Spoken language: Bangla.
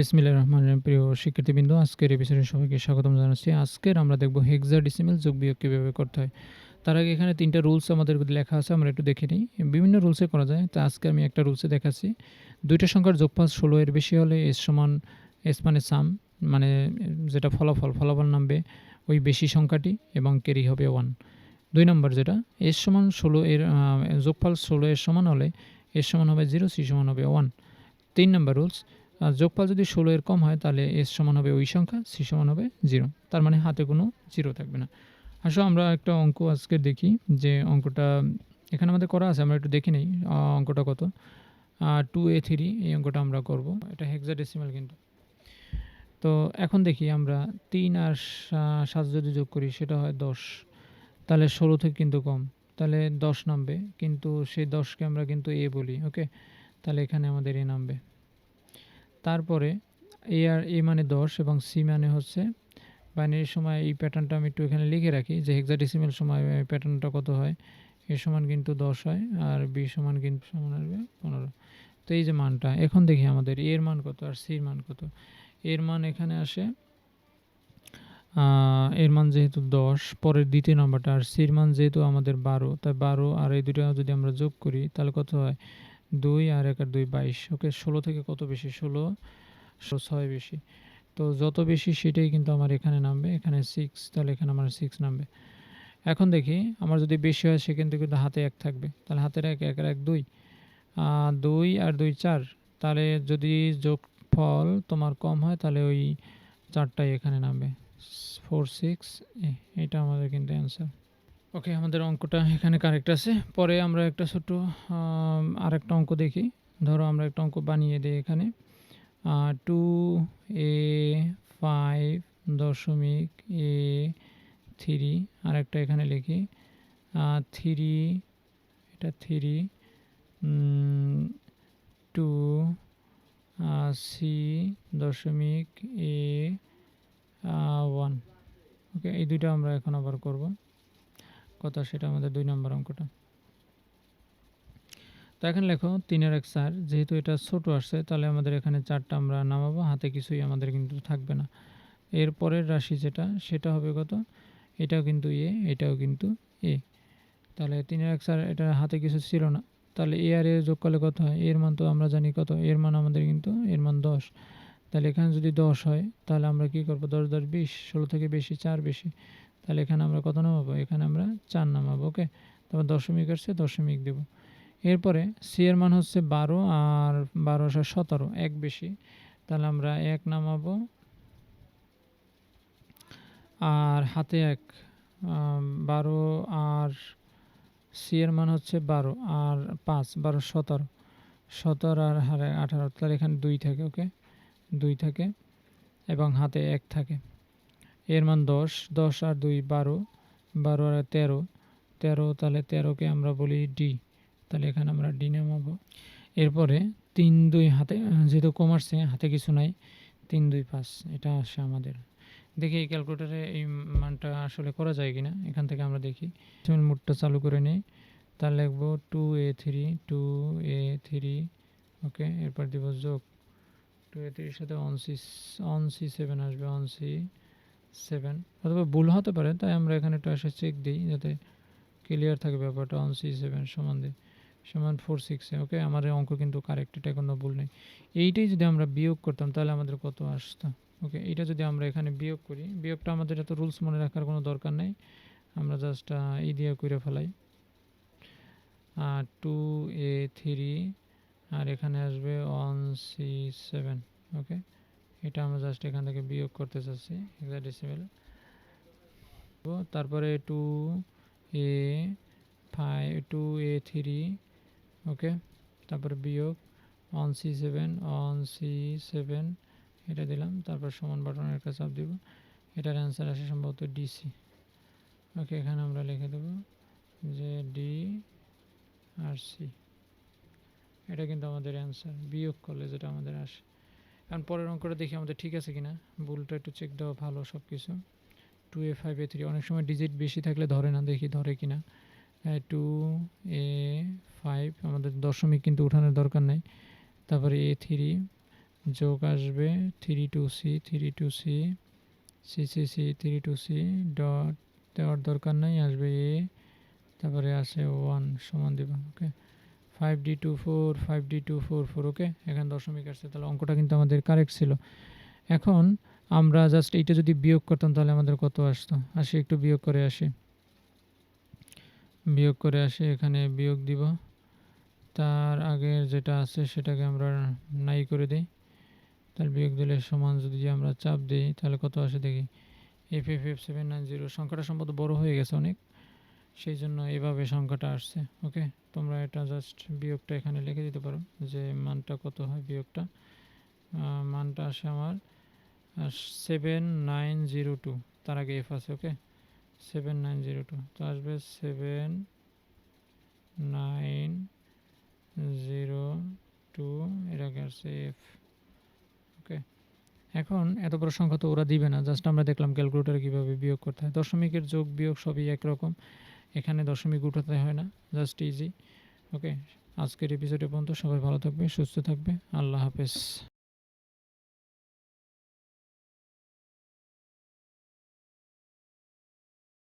বিসমিল্লাহ রহমান রহিম। প্রিয় শিক্ষার্থীবৃন্দ, আজকের এপিসোডে সবাইকে স্বাগতম জানাচ্ছি। আজকের আমরা দেখব হেক্সা ডিসিমেল যোগ বিয়োগ কীভাবে করতে হয়। তার আগে এখানে তিনটা রুলস আমাদের লেখা আছে, আমরা একটু দেখে নিই। বিভিন্ন রুলসে করা যায়, তা আজকে আমি একটা রুলসে দেখাচ্ছি। দুইটা সংখ্যার যোগফল ষোলো এর বেশি হলে এস সমান এস মানে সাম মানে যেটা ফলাফল ফলাফল নামবে ওই বেশি সংখ্যাটি এবং ক্যারি হবে ওয়ান দুই নম্বর যেটা এস সমান ষোলো এর যোগফল ষোলো এর সমান হলে এস সমান হবে জিরো সি সমান হবে ওয়ান তিন নম্বর রুলস আর যোগফল যদি ষোলো এর কম হয়, তাহলে এস সমান হবে ওই সংখ্যা সি সমান হবে জিরো তার মানে হাতে কোনো জিরো থাকবে না। আসলে আমরা একটা অঙ্ক আজকে দেখি যে অঙ্কটা এখানে আমাদের করা আছে, আমরা একটু দেখে নিই অঙ্কটা কত। টু এ থ্রি এই অঙ্কটা আমরা করব। এটা হেক্সাডেসিমাল কিন্তু। তো এখন দেখি আমরা তিন আর সাত যদি যোগ করি, সেটা হয় দশ। তাহলে ষোলো থেকে কিন্তু কম। তাহলে দশ নামবে, কিন্তু সেই দশকে আমরা কিন্তু এ বলি ওকে তাহলে এখানে আমাদের এ নামবে। তারপরে এ আর এ মানে দশ এবং সি মানে হচ্ছে বাইনারির সময় এই প্যাটার্নটা আমি একটু এখানে লিখে রাখি যে হেক্সাডেসিমেল সময় প্যাটার্নটা কত হয়? এ সমান কিন্তু দশ হয় আর বি সমান কিন্তু সমান আসবে পনেরো। তো এই যে মানটা, এখন দেখি আমাদের এর মান কত আর সির মান কত। এর মান এখানে আসে এর মান যেহেতু দশ, পরের দ্বিতীয় নম্বরটা আর সির মান যেহেতু আমাদের বারো, তাই বারো আর এই দুটো যদি আমরা যোগ করি তাহলে কত হয়? দুই আর এক আর দুই বাইশ। ওকে, ষোলো থেকে কত বেশি? ষোলো ষোলো, ছয় বেশি। তো যত বেশি সেটাই কিন্তু আমার এখানে নামবে। এখানে সিক্স তাহলে এখানে আমার সিক্স নামবে। এখন দেখি, আমার যদি বেশি হয় সে কিন্তু কিন্তু হাতে এক থাকবে। তাহলে হাতের এক এক আর এক দুই। দুই আর দুই চার, তাহলে যদি যোগফল তোমার কম হয় তাহলে ওই চারটাই এখানে নামবে। ফোর সিক্স এটা আমাদের কিন্তু অ্যান্সার ওকে আমাদের অঙ্কটা এখানে কারেক্ট আছে। পরে আমরা একটা ছোট আর একটা অঙ্ক দেখি। ধরো আমরা একটা অঙ্ক বানিয়ে দিই এখানে। টু এ ফাইভ দশমিক এ থ্রি আর একটা এখানে লিখি। থ্রি এটা থ্রি টু সি দশমিক এ ওয়ান ওকে এই দুইটা আমরা এখন আবার করব। কথা সেটা আমাদের দুই নম্বর অঙ্কটা। তো এখন লেখো, তিনের এক চার, যেহেতু এটা ছোট আসছে, তাহলে আমাদের এখানে চারটা আমরা নামাবো, হাতে কিছুই আমাদের কিন্তু থাকবে না। এর পরের রাশি যেটা, সেটা হবে কত? এটাও কিন্তু এ, এটাও কিন্তু এ। তাহলে তিনের এক চার, এটা হাতে কিছু ছিল না। তাহলে এ আর এ যোগ করলে কত হয়? এর মান তো আমরা জানি কত? এর মান আমাদের কিন্তু, এর মান দশ। তাহলে এখানে যদি দশ হয়, তাহলে আমরা কি করব? দশ দশ, বিশ, ষোলো থেকে বেশি, চার বেশি। তাহলে এখানে আমরা কত নামাবো? এখানে আমরা চার নামাবো, ওকে? তারপর দশমিক আসছে, দশমিক দেব। এরপরে সি এর মান হচ্ছে বারো আর বারো আসে সতেরো, এক বেশি। তাহলে আমরা এক নামাবো আর হাতে এক। বারো আর সি এর মান হচ্ছে বারো আর পাঁচ, বারো সতেরো। সতেরো আর হারে আঠারো, তাহলে এখানে দুই থাকে, ওকে? দুই থাকে এবং হাতে এক থাকে। এর মান দশ দশ আর দুই বারো বারো আর তেরো তেরো তাহলে তেরোকে আমরা বলি ডি তাহলে এখানে আমরা ডি নামাবো। এরপরে তিন দুই হাতে, যেহেতু কমার্সে হাতে কিছু নাই, তিন দুই পাঁচ, এটা আসে আমাদের। দেখি এই ক্যালকুলেটারে এই মানটা আসলে করা যায় কি না এখান থেকে আমরা দেখি। মোডটা চালু করে নিই, তার লিখব two A three two A three okay, এরপর দিব যোগ। টু এ থ্রির সাথে one C one C seven আসবে অন সি সেভেন অথবা ভুল হতে পারে, তাই আমরা এখানে একটু আসে চেক দিই যাতে ক্লিয়ার থাকে ব্যাপারটা অন সি সেভেন সমান দিই সমান ফোর সিক্সে ওকে আমাদের অঙ্ক কিন্তু কারেক্ট এটা কোনো ভুল নেই। এইটাই যদি আমরা বিয়োগ করতাম, তাহলে আমাদের কত আসতো ওকে এটা যদি আমরা এখানে বিয়োগ করি, বিয়োগটা আমাদের এত রুলস মনে রাখার কোনো দরকার নেই। আমরা জাস্ট ই দিয়ে করে ফেলাই। আর টু এ থ্রি আর এখানে আসবে ওয়ান সি সেভেন ওকে এটা আমরা জাস্ট এখান থেকে বিয়োগ করতে চাচ্ছি হেক্সাডেসিমেল তারপরে two A five two A three okay তারপরে বিয়োগ one C seven one C seven এটা দিলাম। তারপর সমান বাটনের একটা চাপ দিব। এটার অ্যান্সার আসে সম্ভবত ডিসি ওকে এখানে আমরা লিখে দেবো যে ডি আর সি এটা কিন্তু আমাদের অ্যান্সার বিয়োগ করলে যেটা আমাদের আসে। এখন পরের অঙ্কটা দেখি আমাদের ঠিক আছে কিনা। ভুলটা একটু চেক দেওয়া ভালো সব কিছু two A five A three অনেক সময় ডিজিট বেশি থাকলে ধরে না, দেখি ধরে কিনা। টু এ ফাইভ আমাদের দশমিক কিন্তু উঠানোর দরকার নেই। তারপরে এ থ্রি যোগ আসবে three two C three two C C C C three two C dot দেওয়ার দরকার নাই, আসবে এ তারপরে আসে ওয়ান সমান দেবা okay five D two four five D two four four okay এখানে দশমিক আসছে, তাহলে অঙ্কটা কিন্তু আমাদের কারেক্ট ছিল। এখন আমরা জাস্ট এইটা যদি বিয়োগ করতাম, তাহলে আমাদের কত আসতো? আসি, একটু বিয়োগ করে আসি। বিয়োগ করে আসি, এখানে বিয়োগ দিব। তার আগের যেটা আছে, সেটাকে আমরা নাই করে দিই। তার বিয়োগ দিলে সমান যদি আমরা চাপ দিই, তাহলে কত আসে দেখি? F F F seven nine zero সংখ্যাটা সম্ভবত বড় হয়ে গেছে অনেক। সেই জন্য এভাবে সংখ্যাটা আসছে ওকে তোমরা এটা জাস্ট বিয়োগটা এখানে লিখে দিতে পারো যে মানটা কত হয় বিয়োগটা। মানটা আসে আমার সেভেন নাইন জিরো টু তার আগে এফ আছে okay seven nine zero two তো আসবে সেভেন নাইন জিরো টু এর আগে আসছে এফ ওকে এখন এত বড় সংখ্যা তো ওরা দিবে না জাস্ট আমরা দেখলাম ক্যালকুলেটারে কীভাবে বিয়োগ করতে হয়। দশমিকের যোগ বিয়োগ সবই একরকম। এখানে দশমিক উঠাতে হয় না জাস্ট ইজি ওকে আজকের এপিসোডে পর্যন্ত সবাই ভালো থাকবে সুস্থ থাকবে আল্লাহ হাফেজ।